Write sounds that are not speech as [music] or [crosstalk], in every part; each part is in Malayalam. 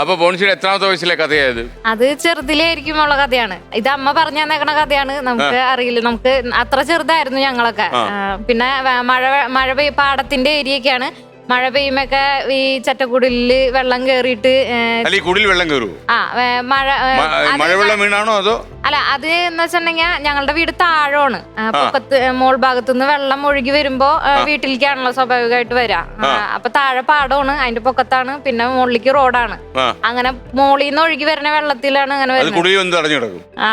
അപ്പൊ ബോൺസിയുടെ എത്രാമത്തെ വയസ്സിലെ കഥയായത്? അത് ചെറുതിലായിരിക്കും ഉള്ള കഥയാണ്. ഇത് അമ്മ പറഞ്ഞു തന്നേക്കണ കഥയാണ്. നമുക്ക് അറിയില്ല. നമുക്ക് അത്ര ചെറുതായിരുന്നു ഞങ്ങളൊക്കെ. പിന്നെ മഴ മഴ പെയ്യ പാടത്തിന്റെ ഏരിയൊക്കെയാണ് മഴ പെയ്യുമ്പൊക്കെ ഈ ചട്ടക്കുടലിൽ വെള്ളം കേറിയിട്ട് കുടിൽ വെള്ളം കയറുമോ ആ മഴ മഴ വെള്ളം മഴവെള്ളം വീണാണോ അതോ അല്ല അത് എന്ന് വെച്ചിട്ടുണ്ടെങ്കിൽ ഞങ്ങളുടെ വീട് താഴമാണ് പൊക്കത്ത് മോൾ ഭാഗത്തുനിന്ന് വെള്ളം ഒഴുകി വരുമ്പോ വീട്ടിലേക്കാണല്ലോ സ്വാഭാവികമായിട്ട് വരാ. അപ്പൊ താഴെ പാടമാണ് അതിന്റെ പൊക്കത്താണ് പിന്നെ മുകളിലേക്ക് റോഡാണ്. അങ്ങനെ മോളിൽ നിന്ന് ഒഴുകി വരുന്ന വെള്ളത്തിലാണ് അങ്ങനെ വരുന്നത്. ആ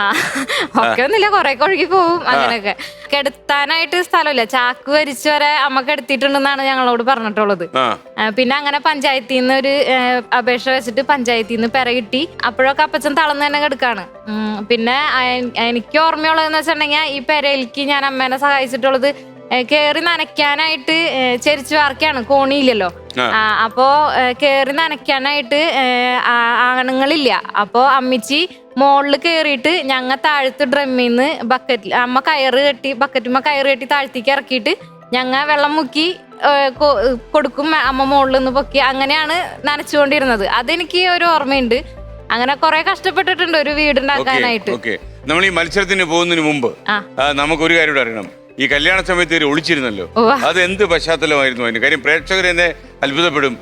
ഒക്കെ ഒന്നുമില്ല കൊറേ ഒഴുകി പോവും അങ്ങനെയൊക്കെ. കെടുത്താനായിട്ട് സ്ഥലമില്ല ചാക്ക് വരിച്ചു വരെ അമ്മ കെടുത്തിട്ടുണ്ടെന്നാണ് ഞങ്ങളോട് പറഞ്ഞിട്ടുള്ളത്. പിന്നെ അങ്ങനെ പഞ്ചായത്തിൽ നിന്ന് ഒരു അപേക്ഷ വെച്ചിട്ട് പഞ്ചായത്തിൽ നിന്ന് പെര കിട്ടി. അപ്പോഴൊക്കെ അപ്പച്ചൻ തളന്ന് തന്നെ കിടക്കാണ്. പിന്നെ എനിക്ക് ഓർമ്മയുള്ളതെന്ന് വെച്ചിട്ടുണ്ടെങ്കിൽ ഈ പെരയിലേക്ക് ഞാൻ അമ്മേനെ സഹായിച്ചിട്ടുള്ളത് കേറി നനയ്ക്കാനായിട്ട് ചെരിച്ചു വാർക്കാണ് കോണിയില്ലല്ലോ. അപ്പോ കേറി നനയ്ക്കാനായിട്ട് ആണുങ്ങളില്ല. അപ്പോ അമ്മിച്ചി മുകളിൽ കേറിയിട്ട് ഞങ്ങ താഴത്ത് ഡ്രമ്മിൽ നിന്ന് ബക്കറ്റിൽ അമ്മ കയറ് കെട്ടി ബക്കറ്റുമ്മ കയറ് കെട്ടി താഴ്ത്തേക്ക് ഇറക്കിയിട്ട് ഞങ്ങ വെള്ളം മുക്കി കൊടുക്കും അമ്മ മുകളിൽ നിന്ന് പൊക്കി അങ്ങനെയാണ് നനച്ചുകൊണ്ടിരുന്നത്. അതെനിക്ക് ഒരു ഓർമ്മയുണ്ട്. അങ്ങനെ കുറെ കഷ്ടപ്പെട്ടിട്ടുണ്ട് ഒരു വീടുണ്ടാക്കാനായിട്ട്. ഓക്കെ നമ്മൾ ഈ മത്സരത്തിന് പോകുന്നതിന് മുമ്പ് നമുക്ക് ഒരു നമുക്കൊരു കാര്യം കൂടെ അറിയണം. ഈ കല്യാണ സമയത്ത് ഇവർ ഒളിച്ചിരുന്നല്ലോ. അത് എന്ത് പശ്ചാത്തലമായിരുന്നു അതിന്? കാര്യം പ്രേക്ഷകർ എന്നെ അത്ഭുതപ്പെടും.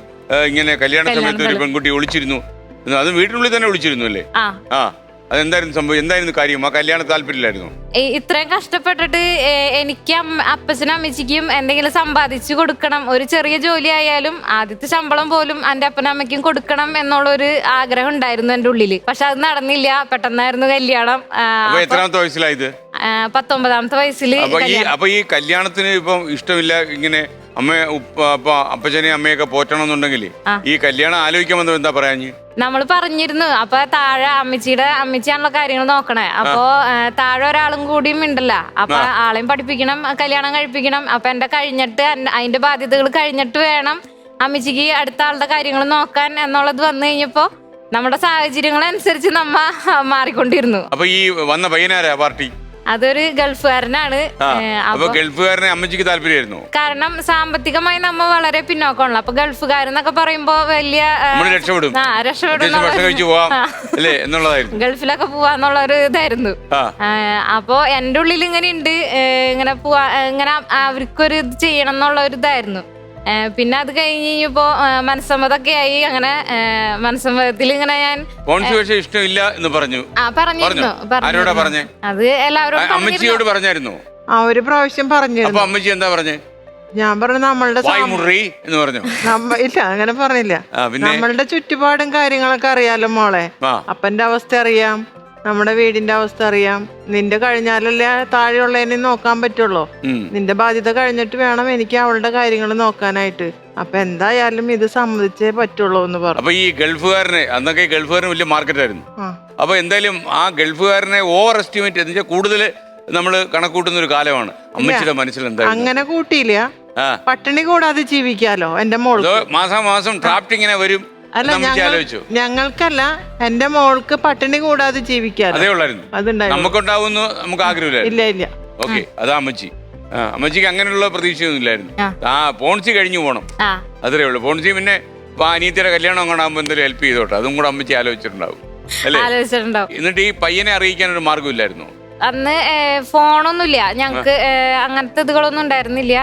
ഇങ്ങനെ കല്യാണ സമയത്ത് ഒരു പെൺകുട്ടി ഒളിച്ചിരുന്നു. അതും വീട്ടിനുള്ളിൽ തന്നെ ഒളിച്ചിരുന്നു അല്ലേ? ആ. അതെന്തായിരുന്നു സംഭവം? എന്തായിരുന്നു കാര്യം? ആ കല്യാണ താല്പര്യമില്ലായിരുന്നു? ഇത്രയും കഷ്ടപ്പെട്ടിട്ട് എനിക്ക് അപ്പച്ചനും അമ്മച്ചിക്കും എന്തെങ്കിലും സമ്പാദിച്ചു കൊടുക്കണം. ഒരു ചെറിയ ജോലി ആയാലും ആദ്യത്തെ ശമ്പളം പോലും എന്റെ അപ്പനും അമ്മയ്ക്കും കൊടുക്കണം എന്നുള്ള ഒരു ആഗ്രഹം ഉണ്ടായിരുന്നു എന്റെ ഉള്ളിൽ. പക്ഷെ അത് നടന്നില്ല. പെട്ടെന്നായിരുന്നു കല്യാണം. എത്രാമത്തെ വയസ്സിലായത്? പത്തൊമ്പതാമത്തെ വയസ്സിൽ അപ്പൊ ഈ കല്യാണം. ഈ കല്യാണത്തിന് ഇപ്പം ഇഷ്ടമില്ല ഇങ്ങനെ അമ്മ അപ്പച്ചനെയും അമ്മയൊക്കെ പോറ്റണം എന്നുണ്ടെങ്കിൽ ഈ കല്യാണം ആലോചിക്കാമെന്ന് എന്താ പറയാഞ്ഞ്? നമ്മൾ പറഞ്ഞിരുന്നു. അപ്പൊ താഴെ അമ്മച്ചിയുടെ അമ്മച്ചിയാണല്ലോ കാര്യങ്ങൾ നോക്കണേ. അപ്പൊ താഴെ ഒരാളും കൂടിയും ഉണ്ടല്ല അപ്പൊ ആളെയും പഠിപ്പിക്കണം കല്യാണം കഴിപ്പിക്കണം. അപ്പൊ എന്റെ കഴിഞ്ഞിട്ട് അതിന്റെ ബാധ്യതകൾ കഴിഞ്ഞിട്ട് വേണം അമ്മച്ചിക്ക് അടുത്ത ആളുടെ കാര്യങ്ങൾ നോക്കാൻ എന്നുള്ളത് വന്നു കഴിഞ്ഞപ്പോ നമ്മുടെ സാഹചര്യങ്ങളനുസരിച്ച് നമ്മ മാറിക്കൊണ്ടിരുന്നു. അപ്പൊ ഈ വന്ന പയ്യനാരാ പാർട്ടി? അതൊരു ഗൾഫുകാരനാണ്. അപ്പൊ ഗൾഫുകാരനെ അമ്മച്ചിക്ക് താല്പര്യമായിരുന്നു. കാരണം സാമ്പത്തികമായി നമ്മൾ വളരെ പിന്നോക്കമുള്ള അപ്പൊ ഗൾഫുകാരെന്നൊക്കെ പറയുമ്പോ വലിയ രക്ഷപ്പെടും. രക്ഷപ്പെടും ഗൾഫിലൊക്കെ പോവാന്നുള്ള ഒരു ഇതായിരുന്നു. അപ്പൊ എന്റെ ഉള്ളിൽ ഇങ്ങനെ ഉണ്ട് ഇങ്ങനെ പോവാ ഇങ്ങനെ അവർക്കൊരു ഇത് ചെയ്യണം എന്നുള്ള ഒരു ഇതായിരുന്നു. പിന്നെ അത് കഴിഞ്ഞ് കഴിഞ്ഞപ്പോ മനസ്സമ്മതൊക്കെ ആയി അങ്ങനെ മനസ്സമ്മതത്തിൽ ഇങ്ങനെ ഞാൻ ഇഷ്ടമില്ല എന്ന് പറഞ്ഞു. ആ പറഞ്ഞിരുന്നു പറഞ്ഞോ? ആരോടാ പറഞ്ഞേ? അത് എല്ലാവരോടും അമ്മച്ചിയോട് പറഞ്ഞായിരുന്നു? ആ ഒരു പ്രാവശ്യം അപ്പൊ പറഞ്ഞിരുന്നു അമ്മച്ചി എന്താ പറഞ്ഞു? ഞാൻ പറഞ്ഞു നമ്മളുടെ വായ് സാമ്പ- മുറി എന്ന് പറഞ്ഞു? നമ്മ ഇല്ല അങ്ങനെ പറഞ്ഞില്ല. ആ പിന്നെ? നമ്മളുടെ ചുറ്റുപാടും കാര്യങ്ങളൊക്കെ അറിയാലോ മോളെ. ആ. അപ്പന്റെ അവസ്ഥ അറിയാം. നമ്മുടെ വീടിന്റെ അവസ്ഥ അറിയാം. നിന്റെ കഴിഞ്ഞാലല്ലേ താഴെയുള്ളതിനെ നോക്കാൻ പറ്റുള്ളൂ. നിന്റെ ബാധ്യത കഴിഞ്ഞിട്ട് വേണം എനിക്ക് അവളുടെ കാര്യങ്ങൾ നോക്കാനായിട്ട്. അപ്പൊ എന്തായാലും ഇത് സമ്മതിച്ചേ പറ്റുള്ളൂ എന്ന് പറഞ്ഞു. അപ്പൊ ഈ ഗൾഫുകാരനെ അന്നൊക്കെ ഗൾഫുകാരന് വലിയ മാർക്കറ്റായിരുന്നു ആയിരുന്നു. അപ്പൊ എന്തായാലും ആ ഗൾഫുകാരനെ ഓവർ എസ്റ്റിമേറ്റ് എന്ന് വെച്ചാൽ കൂടുതൽ നമ്മൾ കണക്കൂട്ടുന്ന ഒരു കാലമാണ്. അമ്മച്ചിയുടെ മനസ്സിൽ എന്താ അങ്ങനെ കൂട്ടിയില്ല. പട്ടിണി കൂടാതെ ജീവിക്കാലോ എന്റെ മോൾ മാസം മാസം ഡ്രാഫ്റ്റ് ഇങ്ങനെ വരും. അല്ല ഞങ്ങൾ ആലോചിച്ചു? ഞങ്ങൾക്കല്ല എന്റെ മോൾക്ക് പട്ടിണി കൂടാതെ ജീവിക്കാലോ. അതേ ഉള്ളായിരുന്നു. അതുണ്ടായിരുന്നു. നമുക്കുണ്ടാവുന്നു നമുക്ക് ആഗ്രഹമില്ല ഇല്ല ഇല്ല. ഓക്കെ അതാ അമ്മച്ചി. ആ അമ്മച്ചിക്ക് അങ്ങനെയുള്ള പ്രതീക്ഷയൊന്നും ഇല്ലായിരുന്നു ആ. ആ പോൺസി കഴിഞ്ഞു പോണം. ആ. അത്രേ ഉള്ളൂ. പോൺസി പിന്നെ ഇപ്പൊ അനിയത്തിയുടെ കല്യാണം അങ്ങോട്ടാകുമ്പോ എന്തെങ്കിലും ഹെൽപ്പ് ചെയ്തോട്ടെ. അതും കൂടെ അമ്മച്ചി ആലോചിച്ചിട്ടുണ്ടാവും. അല്ലേ? ആലോചിച്ചിട്ടുണ്ടാവും. എന്നിട്ട് ഈ പയ്യനെ അറിയിക്കാൻ ഒരു മാർഗമില്ലായിരുന്നു. അന്ന് ഫോണൊന്നുമില്ല. ഞങ്ങക്ക് അങ്ങനത്തെ ഇതുകളൊന്നും ഉണ്ടായിരുന്നില്ല.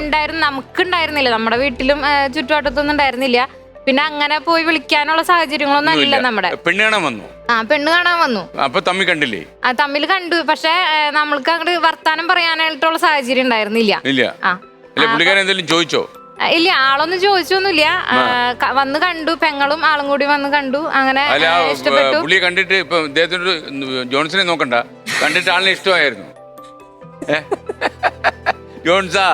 ഉണ്ടായിരുന്നു നമുക്ക് ഉണ്ടായിരുന്നില്ല നമ്മുടെ വീട്ടിലും ചുറ്റുവട്ടത്തൊന്നും ഉണ്ടായിരുന്നില്ല. പിന്നെ അങ്ങനെ പോയി വിളിക്കാനുള്ള സാഹചര്യങ്ങളൊന്നും അല്ല നമ്മുടെ. പെണ്ണ് കാണാൻ വന്നു? ആ പെണ്ണ് കാണാൻ വന്നു. അപ്പൊ തമ്മി കണ്ടില്ലേ? ആ തമ്മിൽ കണ്ടു. പക്ഷെ നമ്മൾക്ക് അങ്ങോട്ട് വർത്താനം പറയാനായിട്ടുള്ള സാഹചര്യം ഉണ്ടായിരുന്നില്ല. ചോദിച്ചോ? ഇല്ല ആളൊന്നും ചോദിച്ചൊന്നുമില്ല. വന്ന് കണ്ടു പെങ്ങളും ആളും കൂടി വന്ന് കണ്ടു. അങ്ങനെ ഇഷ്ടപ്പെട്ടു. പുള്ളിയെ കണ്ടിട്ട് ഇപ്പൊ ഇദ്ദേഹത്തിനോട് ജോൺസനെ നോക്കണ്ട. കണ്ടിട്ട് ആളിനെ ഇഷ്ടമായിരുന്നു? ജോൺസാ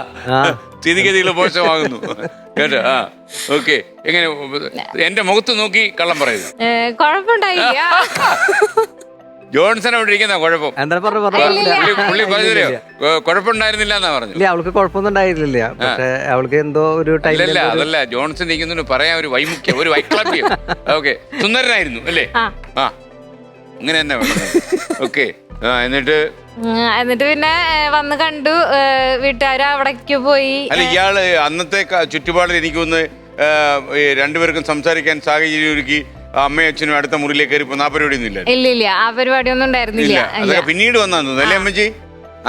സ്ഥിതിഗതികൾ മോശമാകുന്നു. കേട്ടോ? ആ ഓക്കെ. എങ്ങനെ എന്റെ മുഖത്ത് നോക്കി കള്ളം പറയുന്നു. കുഴപ്പമുണ്ടായില്ല. [laughs] ജോൺസൺ അവിടെ ഇരിക്കുന്ന കുഴപ്പം. എന്താ പറഞ്ഞു. പുള്ളി പുള്ളി പറഞ്ഞോ കുഴപ്പമുണ്ടായിരുന്നില്ല എന്നാ പറഞ്ഞു. ഇല്ല അവൾക്ക് കുഴപ്പമൊന്നും ഉണ്ടായിരുന്നില്ല. പക്ഷെ അവൾക്ക് എന്തോ ഒരു അല്ലല്ല ടൈമിൽ അതല്ല. ജോൺസൺ ഇരിക്കുന്നതിന് പറയാൻ ഒരു വൈമുഖ്യം ഒരു വൈക്ലഭ്യം. [laughs] ഓക്കെ. സുന്ദരനായിരുന്നു അല്ലേ? ആ. ആ. അങ്ങനെ തന്നെ വേണം. ഓക്കെ. ആ എന്നിട്ട്? എന്നിട്ട് പിന്നെ വന്ന് കണ്ടു. വീട്ടുകാർ അവിടേക്ക് പോയി. അല്ല ഇയാൾ അന്നത്തെ ചുറ്റുപാടിൽ എനിക്കൊന്ന് രണ്ടുപേർക്കും സംസാരിക്കാൻ സാഹചര്യം ഒരുക്കി അമ്മയും അച്ഛനും അടുത്ത മുറിയിലേക്ക് കയറി പോകുന്ന ആ പരിപാടിയൊന്നും ഇല്ല ഇല്ല ഇല്ല. ആ പരിപാടി ഒന്നും ഉണ്ടായിരുന്നില്ല. ഇല്ല. ഇല്ല. അതൊക്കെ പിന്നീട് വന്നു അല്ലേ അമ്മച്ചി?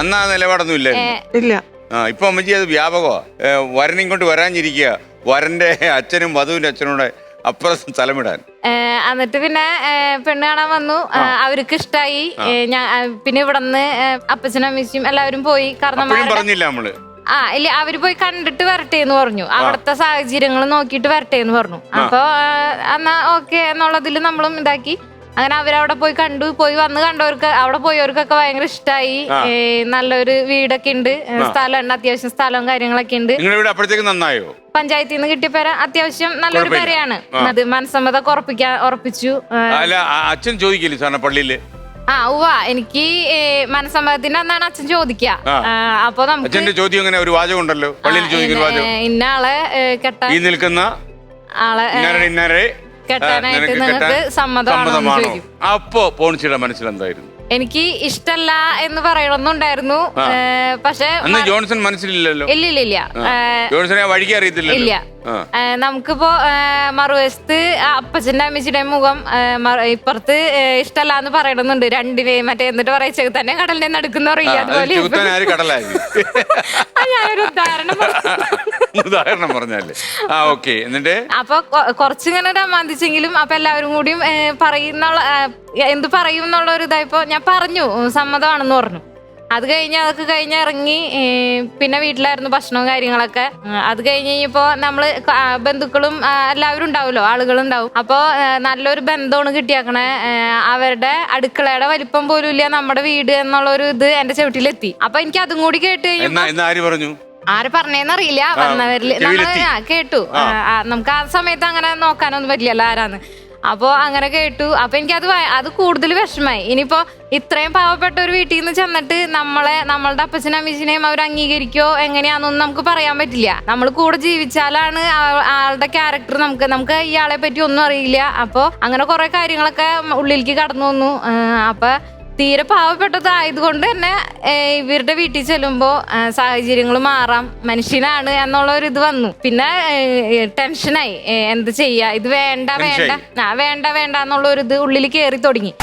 അന്ന് ആ നിലപാടൊന്നും ഇല്ലായിരുന്നു. ഇല്ല. ആ ഇപ്പൊ അമ്മച്ചി അത് വ്യാപകമാ. വരനെയും വരനെ കൊണ്ട് വരാഞ്ഞിരിക്കുക വരന്റെ അച്ഛനും വധുവിന്റെ അച്ഛനും കൂടെ അപ്പുറം സ്ഥലമിടാൻ. എന്നിട്ട് പിന്നെ പെണ്ണ് കാണാൻ വന്നു. അവർക്ക് ഇഷ്ടായി ഞാൻ പിന്നെ ഇവിടുന്ന് അപ്പച്ചനും അമ്മച്ചും എല്ലാവരും പോയി കാരണം പറഞ്ഞില്ല നമ്മൾ. ആ ഇല്ല അവർ പോയി കണ്ടിട്ട് വരട്ടെ എന്ന് പറഞ്ഞു അവിടുത്തെ സാഹചര്യങ്ങൾ നോക്കിയിട്ട് വരട്ടെ എന്ന് പറഞ്ഞു അപ്പൊ എന്നാ ഓക്കെ എന്നുള്ളതിൽ നമ്മളും ഇതാക്കി. അങ്ങനെ അവരവിടെ പോയി കണ്ടു പോയി വന്ന് കണ്ടവർക്ക് അവിടെ പോയവർക്കൊക്കെ ഭയങ്കര ഇഷ്ടമായി നല്ലൊരു വീടൊക്കെ ഉണ്ട്. സ്ഥലം ഉണ്ട് അത്യാവശ്യം സ്ഥലവും കാര്യങ്ങളൊക്കെ ഉണ്ട്. നന്നായോ? പഞ്ചായത്തിൽ നിന്ന് കിട്ടിയ പേര അത്യാവശ്യം നല്ലൊരു. പേരയാണ്. അത് മനസ്സമ്മതൊക്കെ ഉറപ്പിക്കാൻ ഉറപ്പിച്ചു. അല്ല അച്ഛൻ ചോദിക്കില്ലേ സാറിന് പള്ളിയിൽ ആ ഉവ്വ. എനിക്ക് മനസ്സമ്മതത്തിന്റെ അന്നാണ് അച്ഛൻ ചോദിക്കുക. അപ്പൊ നമുക്ക് അച്ഛന്റെ ചോദ്യം ഇങ്ങനെ ഒരു വാചകം ഉണ്ടല്ലോ. പള്ളിയിൽ ചോദിക്കുന്ന വാചകം. ഏ, ഇന്ന ആളെ ഏ, കെട്ടാൻ ഈ നിൽക്കുന്ന ആളെ ഏ, ഇന്നാരെ ഇന്നാരെ കെട്ടാനായിട്ട് നിനക്ക് നിങ്ങൾക്ക് കെട്ടാൻ സമ്മതമാണോ എന്ന് സമ്മതമാണോ? ചോദിക്കും. അപ്പോ പോണിച്ചിയുടെ മനസ്സിൽ എന്തായിരുന്നു എനിക്ക് ഇഷ്ടല്ല എന്ന് പറയണമെന്നുണ്ടായിരുന്നു പക്ഷെ അന്ന് ജോൺസൺ മനസ്സിലില്ലല്ലോ. ഇല്ല ഇല്ല ഇല്ല. ജോൺസനെ വഴിക്ക് അറിയത്തില്ല ഇല്ല. നമുക്കിപ്പോ മറുവശത്ത് അപ്പച്ചന്റെ അമ്മച്ചിയുടെ മുഖം ഇപ്പുറത്ത് ഇഷ്ടല്ല എന്ന് പറയണമെന്നുണ്ട് രണ്ടിനെയും മറ്റേ എന്നിട്ട് പറയാ തന്നെ കടലിനെ നടക്കുന്ന അറിയില്ല പറയില്ല അതുപോലെ. ഞാനൊരു ഉദാഹരണം. ഉദാഹരണം പറഞ്ഞല്ലേ ആ ഓക്കെ. എന്നിട്ട്? അപ്പൊ കുറച്ചിങ്ങനെ മാന്തിച്ചെങ്കിലും അപ്പൊ എല്ലാവരും കൂടിയും ഏ, പറയുന്ന എന്ത് പറയും എന്നുള്ള ഒരു ഇതായപ്പോ ഞാൻ പറഞ്ഞു സമ്മതമാണെന്ന് പറഞ്ഞു. അത് കഴിഞ്ഞ് അതൊക്കെ കഴിഞ്ഞ് ഇറങ്ങി ഏ, പിന്നെ വീട്ടിലായിരുന്നു ഭക്ഷണവും കാര്യങ്ങളൊക്കെ. ഉം, അത് കഴിഞ്ഞ് കഴിഞ്ഞപ്പോ നമ്മൾ ക- ആ, ബന്ധുക്കളും ആ, എല്ലാവരും ഉണ്ടാവുമല്ലോ ആളുകളുണ്ടാവും അപ്പോ ഏ, നല്ലൊരു ബന്ധമാണ് കിട്ടിയാക്കണേ. ഏ, അവരുടെ അടുക്കളയുടെ വലിപ്പം പോലും ഇല്ല നമ്മുടെ വീട് എന്നുള്ള ഒരു ഇത് എന്റെ ചവിട്ടിലെത്തി. അപ്പൊ എനിക്ക് അതും കൂടി കേട്ട് കഴിഞ്ഞപ്പോ എന്നാ എന്നാ ആര് പറഞ്ഞു? ആര് പറഞ്ഞേന്നറിയില്ല. വന്നവരിൽ. നമ്മൾ ആ, കേട്ടു. ആ, ആ, നമുക്ക് ആ സമയത്ത് അങ്ങനെ നോക്കാനൊന്നും പറ്റില്ലല്ലോ ആരാന്ന്. അപ്പോ അങ്ങനെ കേട്ടു. അപ്പൊ എനിക്ക് അത് അത് കൂടുതൽ വിഷമായി ഇനിയിപ്പോ ഇത്രയും പാവപ്പെട്ട ഒരു വീട്ടിൽ നിന്ന് ചെന്നിട്ട് നമ്മളെ നമ്മളുടെ അപ്പച്ചനും അമ്മച്ചിനെയും അവർ അംഗീകരിക്കോ എങ്ങനെയാണെന്നൊന്നും നമുക്ക് പറയാൻ പറ്റില്ല. നമ്മൾ കൂടെ ജീവിച്ചാലാണ് ആ- ആളുടെ ക്യാരക്ടർ നമുക്ക് നമുക്ക് ഇയാളെ പറ്റി ഒന്നും അറിയില്ല. അപ്പോ അങ്ങനെ കുറെ കാര്യങ്ങളൊക്കെ ഉള്ളിലേക്ക് കടന്നു വന്നു. ആ, അപ്പൊ തീരെ പാവപ്പെട്ടതായതുകൊണ്ട് തന്നെ ഇവരുടെ വീട്ടിൽ ചെല്ലുമ്പോൾ സാഹചര്യങ്ങൾ മാറാം. മനുഷ്യനാണ് എന്നുള്ള ഒരു ഇത് വന്നു പിന്നെ ടെൻഷനായി. എന്ത് ചെയ്യാ? ഇത് വേണ്ട വേണ്ട. ആ വേണ്ട വേണ്ട എന്നുള്ള ഒരു ഇത് ഉള്ളിൽ കയറി തുടങ്ങി.